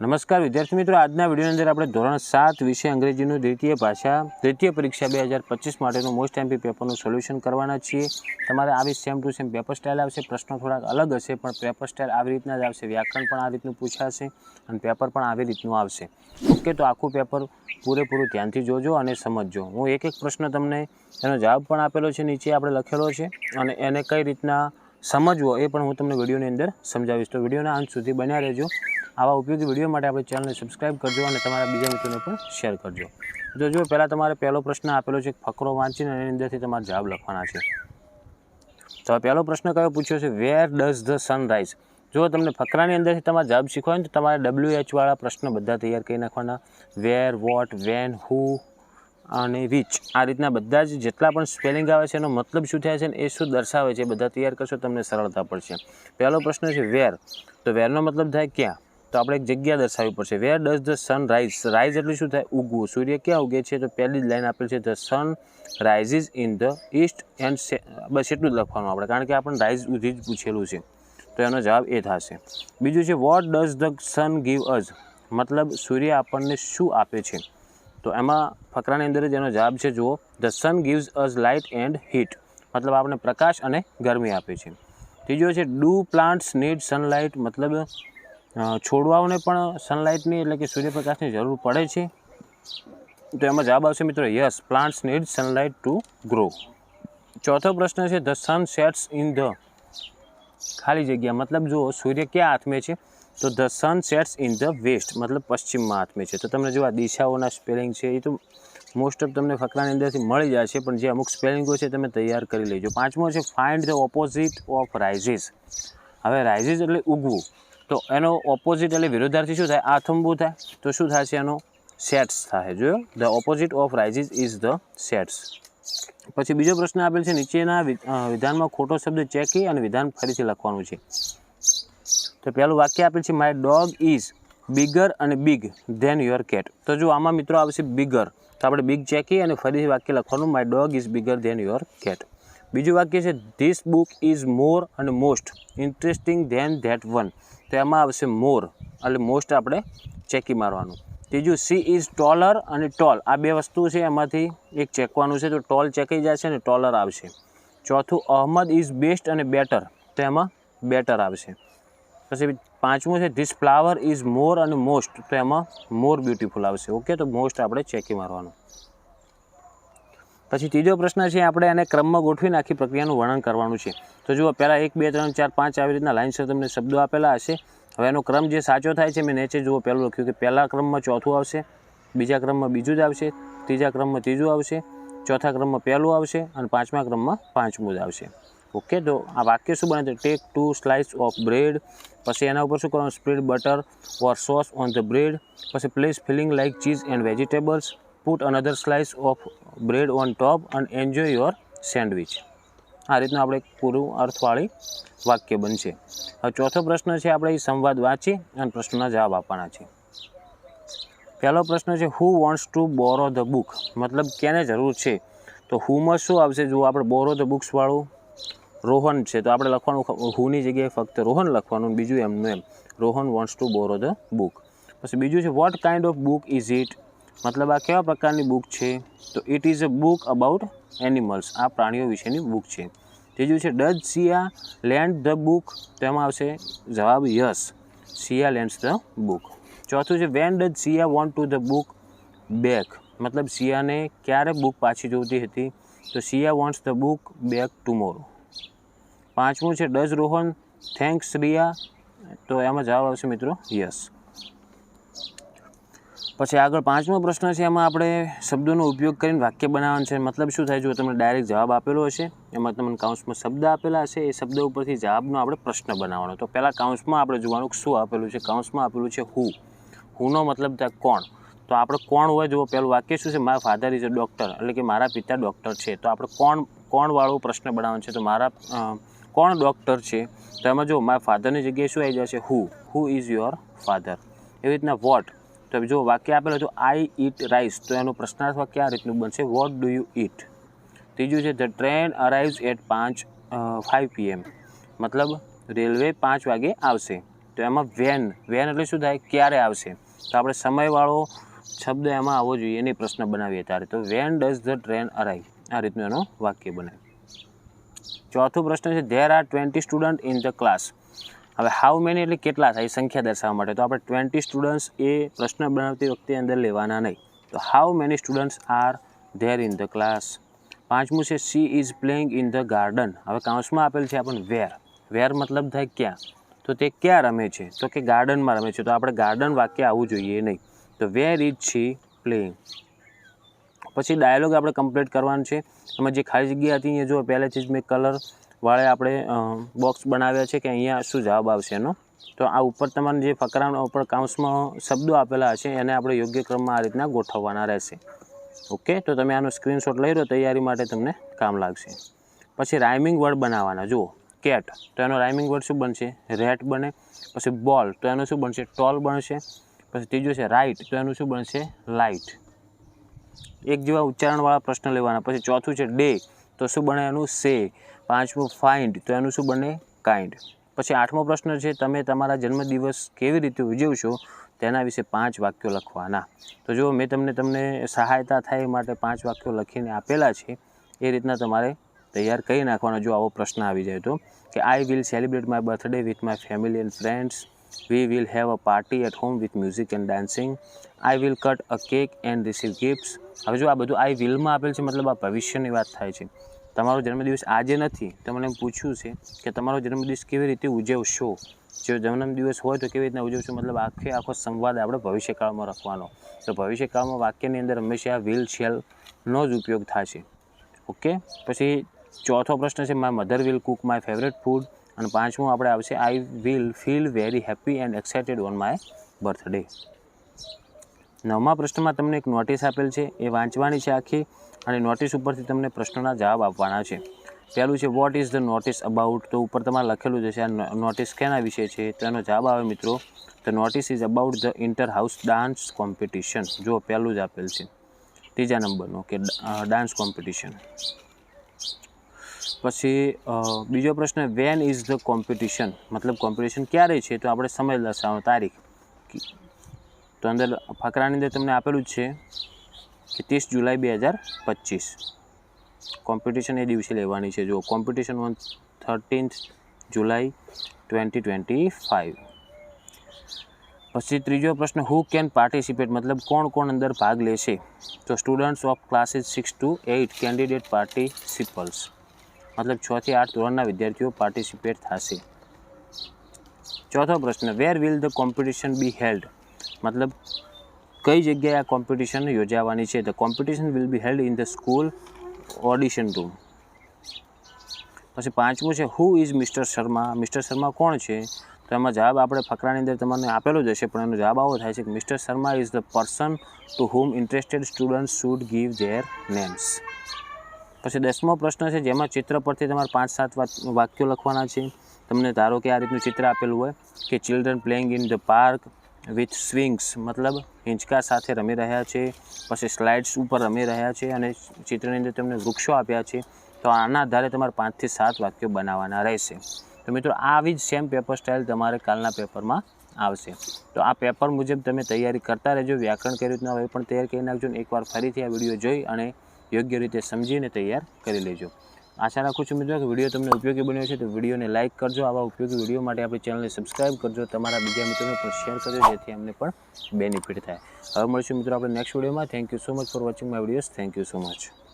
નમસ્કાર, વિદ્યાર્થી મિત્રો. આજના વિડીયોની અંદર આપણે ધોરણ સાત વિષય અંગ્રેજીનું દ્વિતીય ભાષા, દ્વિતીય પરીક્ષા બે હજાર પચીસ માટેનું મોસ્ટ એમપી પેપરનું સોલ્યુશન કરવાના છીએ. તમારે આવી same to same paper style આવશે, પ્રશ્નો થોડાક અલગ હશે, પણ પેપર સ્ટાઇલ આવી રીતના જ આવશે. વ્યાકરણ પણ આ રીતનું પૂછાશે અને પેપર પણ આવી રીતનું આવશે. ઓકે, તો આખું પેપર પૂરેપૂરું ધ્યાનથી જોજો અને સમજજો. હું એક એક પ્રશ્ન તમને એનો જવાબ પણ આપેલો છે, નીચે આપણે લખેલો છે અને એને કઈ રીતના સમજવો એ પણ હું તમને વિડીયોની અંદર સમજાવીશ. તો વિડીયોના અંત સુધી બન્યા રહેજો. આવા ઉપયોગી વીડિયો માટે આપણે ચેનલને સબસ્ક્રાઇબ કરજો અને તમારા બીજા મિત્રોને પણ શેર કરજો. તો જો પહેલાં તમારે પહેલો પ્રશ્ન આપેલો છે ફકરો વાંચીને એની અંદરથી તમારે જવાબ લખવાના છે. તો પહેલો પ્રશ્ન કયો પૂછ્યો છે? વેર ડઝ ધ સનરાઈઝ જો તમને ફકરાની અંદરથી તમારે જવાબ શીખવા હોય તો તમારે ડબલ્યુ એચવાળા પ્રશ્ન બધા તૈયાર કરી નાખવાના. વેર વોટ વેન હુ અને વિચ આ રીતના બધા જ જેટલા પણ સ્પેલિંગ આવે છે, એનો મતલબ શું થાય છે ને એ શું દર્શાવે છે એ બધા તૈયાર કરશો તમને સરળતા પડશે. પહેલો પ્રશ્ન છે વેર તો વેરનો મતલબ થાય ક્યાં? તો આપણે એક જગ્યા દર્શાવવી પડશે. Where does the sun rise rise એટલે શું થાય? ઉગવું. સૂર્ય ક્યાં ઉગે છે? તો પહેલી જ લાઈન આપેલ છે the sun rises in the east and બસ એટલું જ લખવાનું આપણે, કારણ કે આપણને રાઇઝ સુધી જ પૂછેલું છે. તો એનો જવાબ એ થશે. બીજું છે what does the sun give us મતલબ, સૂર્ય આપણને શું આપે છે? તો એમાં ફકરાની અંદર જ એનો જવાબ છે, જુઓ the sun gives us light and heat મતલબ આપણે પ્રકાશ અને ગરમી આપે છે. ત્રીજો છે ડુ પ્લાન્ટ્સ નીડ સનલાઇટ મતલબ છોડવાઓને પણ સનલાઇટની એટલે કે સૂર્યપ્રકાશની જરૂર પડે છે. તો એમાં જવાબ આવશે મિત્રો yes plants need sunlight to grow ચોથો પ્રશ્ન છે the sun sets in the ખાલી જગ્યા, મતલબ જો સૂર્ય ક્યાં હાથમે છે? તો the sun sets in the west મતલબ પશ્ચિમમાં હાથમે છે. તો તમને જો આ દિશાઓના સ્પેલિંગ છે, એ તો મોસ્ટ ઓફ તમને ફકરાની અંદરથી મળી જાય છે પણ જે અમુક સ્પેલિંગો છે, તમે તૈયાર કરી લેજો. પાંચમો છે find the opposite of rises હવે રાઇઝિસ એટલે ઉગવું. તો એનો ઓપોઝિટ એટલે વિરોધાર્થી શું થાય? આથંબુ થાય. તો શું થશે એનો? સેટ્સ થાય. જોયો? The opposite of rises is the sets પછી બીજો પ્રશ્ન આપેલ છે, નીચેના વિધાનમાં ખોટો શબ્દ ચેકી અને વિધાન ફરીથી લખવાનું છે. તો પહેલું વાક્ય આપેલ છે માય ડોગ ઇઝ બિગર અને બિગ ધેન યોર કેટ તો જો આમાં મિત્રો આવશે બિગર તો આપણે બિગ ચેકી અને ફરીથી વાક્ય લખવાનું my dog is bigger than your cat બીજું વાક્ય છે ધીસ બુક ઇઝ મોર અને most interesting than that one તો એમાં આવશે મોર. એટલે મોસ્ટ આપણે ચેકી મારવાનું. ત્રીજું સી ઇઝ ટોલર અને ટોલ આ બે વસ્તુ છે, એમાંથી એક ચેકવાનું છે, તો ટોલ ચેકાઈ જશે અને ટોલર આવશે. ચોથું, અહમદ ઇઝ બેસ્ટ અને બેટર તો એમાં બેટર આવશે. પછી પાંચમું છે ધીસ ફ્લાવર ઇઝ મોર અને મોસ્ટ તો એમાં મોર બ્યુટીફુલ આવશે. ઓકે તો મોસ્ટ આપણે ચેકી મારવાનું. પછી ત્રીજો પ્રશ્ન છે, આપણે એને ક્રમમાં ગોઠવીને આખી પ્રક્રિયાનું વર્ણન કરવાનું છે. તો જુઓ, પહેલાં એક, બે, ત્રણ, ચાર, પાંચ આવી રીતના લાઇન્સર તમને શબ્દો આપેલા હશે. હવે એનો ક્રમ જે સાચો થાય છે, મેં નીચે જુઓ, પહેલું લખ્યું કે પહેલા ક્રમમાં ચોથું આવશે, બીજા ક્રમમાં બીજું જ આવશે, ત્રીજા ક્રમમાં ત્રીજું આવશે, ચોથા ક્રમમાં પહેલું આવશે અને પાંચમા ક્રમમાં પાંચમું જ આવશે. ઓકે, તો આ વાક્ય શું બને છે take two slice of bread પછી એના ઉપર શું કરવાનું? Spread butter or sauce on the bread પછી place filling like cheese and vegetables put another slice of bread on top and enjoy your sandwich આ રીતનું આપણે પૂરું અર્થવાળી વાક્ય બનશે. હવે ચોથો પ્રશ્ન છે, આપણે એ સંવાદ વાંચી અને પ્રશ્નના જવાબ આપવાના છે. પહેલો પ્રશ્ન છે who wants to borrow the book મતલબ કેને જરૂર છે? તો હુમાં શું આવશે? જો આપણે બોરો ધ બુક્સવાળું રોહન છે, તો આપણે લખવાનું હુની જગ્યાએ ફક્ત રોહન લખવાનું બીજું એમનું એમ. Rohan wants to borrow the book પછી બીજું છે what kind of book is it મતલબ આ કેવા પ્રકારની બુક છે? તો it is a book about animals આ પ્રાણીઓ વિશેની બુક છે. ત્રીજું છે does Siya lend the book તેમાં આવશે જવાબ yes Siya lends the book ચોથું છે when does Siya want to the book back મતલબ સિયાને ક્યારે બુક પાછી જોઈતી હતી? તો Siya wants the book back tomorrow પાંચમું છે ડઝ રોહન થેન્ક્સ રિયા તો એમાં જવાબ આવશે મિત્રો યસ પછી આગળ પાંચમો પ્રશ્ન છે, એમાં આપણે શબ્દોનો ઉપયોગ કરીને વાક્ય બનાવવાનું છે. મતલબ શું થાય? જો તમને ડાયરેક્ટ જવાબ આપેલો હશે. એમાં તમને કાઉન્સમાં શબ્દ આપેલા હશે એ શબ્દ ઉપરથી જવાબનો આપણે પ્રશ્ન બનાવવાનો. તો પહેલાં કાઉન્સમાં આપણે જોવાનું શું આપેલું છે? કાઉન્સમાં આપેલું છે હુ હુનો મતલબ થાય કોણ? તો આપણે કોણ હોય? જુઓ, પહેલું વાક્ય શું છે? મારા ફાધર ઇઝ અ ડૉક્ટર એટલે કે મારા પિતા ડૉક્ટર છે. તો આપણે કોણ, કોણવાળો પ્રશ્ન બનાવવાનો છે? તો મારા કોણ ડૉક્ટર છે? તો એમાં જો મારા ફાધરની જગ્યાએ શું આવી જશે? Who who is your father એવી રીતના વોટ તો જો વાક્ય આપેલું તો આઈ ઇટ રાઈસ તો એનું પ્રશ્નાર્થ વાક્ય આ રીતનું બનશે? વોટ ડુ યુ ઇટ ત્રીજું છે ધ ટ્રેન અરાઇવ્સ એટ પાંચ ફાઇવ પીએમ મતલબ રેલવે પાંચ વાગે આવશે. તો એમાં વેન વેન એટલે શું થાય? ક્યારે આવશે? તો આપણે સમયવાળો શબ્દ એમાં આવવો જોઈએ, એની પ્રશ્ન બનાવીએ ત્યારે. તો when does the train arrive આ રીતનું એનો વાક્ય બને ચોથો પ્રશ્ન છે there are twenty student in the class હવે હાઉ મેની એટલે કેટલા થાય સંખ્યા દર્શાવવા માટે? તો આપણે ટ્વેન્ટી સ્ટુડન્ટ્સ એ પ્રશ્ન બનાવતી વખતે અંદર લેવાના નહીં. તો how many students are there in the class પાંચમું છે she is playing in the garden હવે કાઉન્સમાં આપેલ છે આપણને વેર વેર મતલબ થાય ક્યાં? તો તે ક્યાં રમે છે? તો કે ગાર્ડનમાં રમે છે. તો આપણે ગાર્ડન વાક્ય આવવું જોઈએ નહીં. તો વેર ઇઝ શી પ્લેઇંગ પછી ડાયલોગ આપણે કમ્પ્લીટ કરવાનો છે. એમાં જે ખાલી જગ્યા હતી એ જો પહેલેથી જ મેં કલર વાળે આપણે બોક્સ બનાવ્યા છે કે અહીંયા શું જવાબ આવશે એનો. તો આ ઉપર તમારે જે ફકરાના ઉપર કાઉન્સમાં શબ્દો આપેલા હશે, એને આપણે યોગ્ય ક્રમમાં આ રીતના ગોઠવવાના રહેશે. ઓકે? તો તમે આનો સ્ક્રીનશોટ લઈ લો, તૈયારી માટે તમને કામ લાગશે. પછી રાઇમિંગ વર્ડ બનાવવાના, જુઓ. કેટ તો એનો રાઇમિંગ વર્ડ શું બનશે? રેટ બને. પછી બોલ તો એનું શું બનશે? ટોલ બનશે. પછી ત્રીજું છે રાઇટ તો એનું શું બનશે? લાઇટ એક જેવા ઉચ્ચારણવાળા પ્રશ્ન લેવાના. પછી ચોથું છે ડે તો શું બને એનું? સે પાંચમું ફાઇન્ડ તો એનું શું બને? કાઇન્ડ પછી આઠમો પ્રશ્ન છે, તમે તમારા જન્મદિવસ કેવી રીતે ઉજવશો? તેના વિશે પાંચ વાક્યો લખવાના. તો જો મેં તમને તમને સહાયતા થાય એ માટે પાંચ વાક્યો લખીને આપેલા છે. એ રીતના તમારે તૈયાર કરી નાખવાનો, જો આવો પ્રશ્ન આવી જાય તો. કે I will celebrate my birthday with my family and friends we will have a party at home with music and dancing I will cut a cake and receive gifts હવે જો આ બધું આઈ વિલમાં આપેલ છે, મતલબ આ ભવિષ્યની વાત થાય છે. તમારો જન્મદિવસ આજે નથી. તો મને પૂછ્યું છે કે તમારો જન્મદિવસ કેવી રીતે ઉજવશો? જો જન્મદિવસ હોય તો કેવી રીતના ઉજવશો? મતલબ આખે આખો સંવાદ આપણે ભવિષ્યકાળમાં રાખવાનો. તો ભવિષ્યકાળમાં વાક્યની અંદર હંમેશા વિલ શેલનો જ ઉપયોગ થશે. ઓકે? પછી ચોથો પ્રશ્ન છે my mother will cook my favourite food અને પાંચમું આપણે આવશે I will feel very happy and excited on my birthday નવમા પ્રશ્નમાં તમને એક નોટિસ આપેલ છે, એ વાંચવાની છે આખી. અને નોટિસ ઉપરથી તમને પ્રશ્નોના જવાબ આપવાના છે. પહેલું છે what is the notice about તો ઉપર તમારે લખેલું જ હશે, આ નોટિસ કેના વિશે છે? તો એનો જવાબ આવે મિત્રો the notice is about the inter house dance competition જો પહેલું જ આપેલ છે. ત્રીજા નંબરનું, કે ડાન્સ કોમ્પિટિશન પછી બીજો પ્રશ્ન વેન ઇઝ ધ કોમ્પિટિશન મતલબ કોમ્પિટિશન ક્યારે છે? તો આપણે સમય દર્શાવવાનો તારીખ. તો અંદર, ફકરાની અંદર તમને આપેલું જ છે ત્રીસ જુલાઈ બે હજાર પચીસ. કોમ્પિટિશન એ દિવસે લેવાની છે. જો competition one thirteenth July twenty twenty five પછી ત્રીજો પ્રશ્ન હુ કેન પાર્ટિસિપેટ મતલબ કોણ કોણ અંદર ભાગ લેશે? તો students of classes six to eight candidate participles મતલબ છથી આઠ ધોરણના વિદ્યાર્થીઓ પાર્ટિસિપેટ થશે. ચોથો પ્રશ્ન where will the competition be held મતલબ કઈ જગ્યાએ આ કોમ્પિટિશન યોજાવાની છે? The competition will be held in the school audition room પછી પાંચમું છે who is mister Sharma mister Sharma કોણ છે? તો એમાં જવાબ આપણે ફકરાની અંદર તમને આપેલો જ હશે, પણ એનો જવાબ આવો થાય છે કે mister Sharma is the person to whom interested student should give their names પછી દસમો પ્રશ્ન છે, જેમાં ચિત્ર પરથી તમારે પાંચ સાત વાક્યો લખવાના છે. તમને ધારો કે આ રીતનું ચિત્ર આપેલું હોય કે children playing in the park with swings મતલબ હિંચકા સાથે રમી રહ્યા છે, પછી સ્લાઇડ્સ ઉપર રમી રહ્યા છે અને ચિત્રની અંદર તમને વૃક્ષો આપ્યા છે. તો આના આધારે તમારે પાંચથી સાત વાક્યો બનાવવાના રહેશે. તો મિત્રો, આવી જ સેમ પેપર સ્ટાઇલ તમારે કાલના પેપરમાં આવશે. તો આ પેપર મુજબ તમે તૈયારી કરતા રહેજો, વ્યાકરણ કઈ રીતના હોય પણ તૈયાર કરી નાખજો ને એકવાર ફરીથી આ વીડિયો જોઈ અને યોગ્ય રીતે સમજીને તૈયાર કરી લેજો. આશા રાખું છું મિત્રો કે વીડિયો તમને ઉપયોગી બન્યો છે, તો વિડીયોને લાઇક કરજો. આવા ઉપયોગી વીડિયો માટે આપણી ચેનલને સબસ્ક્રાઇબ કરજો. તમારા બીજા મિત્રોને પણ શેર કરજો, જેથી અમને પણ બેનિફિટ થાય. હવે મળીશું મિત્રો આપણે નેક્સ્ટ વિડીયોમાં. Thank you so much for watching my videos thank you so much